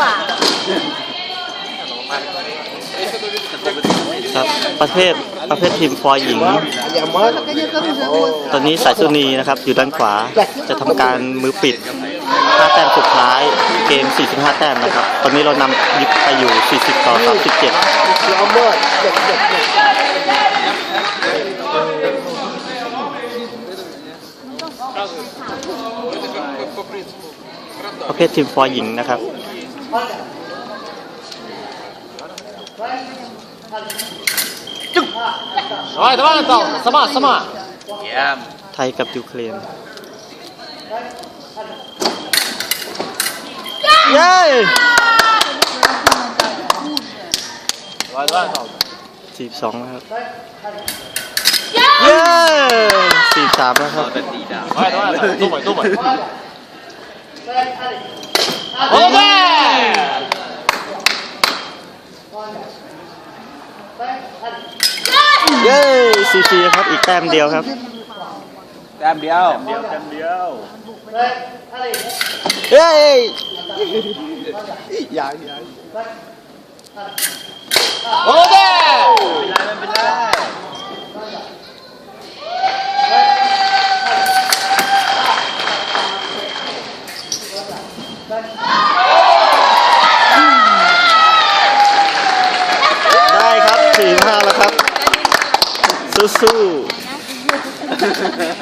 กว่าครับประเภทประเภททีมฟอร์หญิง ตอนนี้สายสุนีนะครับ อยู่ด้านขวาจะทำการมือปิด 5 แต้มสุดท้ายเกม 45 แต้มนะครับ ตอนนี้เรานำยิบไปอยู่ 40 ต่อ 37 ประเภททีมฟอร์หญิงนะครับ จึ๊งสบายสบายต่อสมาสมาเยี่ยมไทยกับยูเครนเย้สบายสบายต่อสี่สองนะครับเย้สี่สามนะครับเป็นสี่ดาวไปต่อตู้ใหม่ตู้ใหม่อ้ เย้ซีซีครับอีกแต้มเดียวครับ แต้มเดียวแต้มเดียวแต้มเดียวเย้ยางยางโอเคไม่เป็นไรไม่เป็นไร สู้ๆ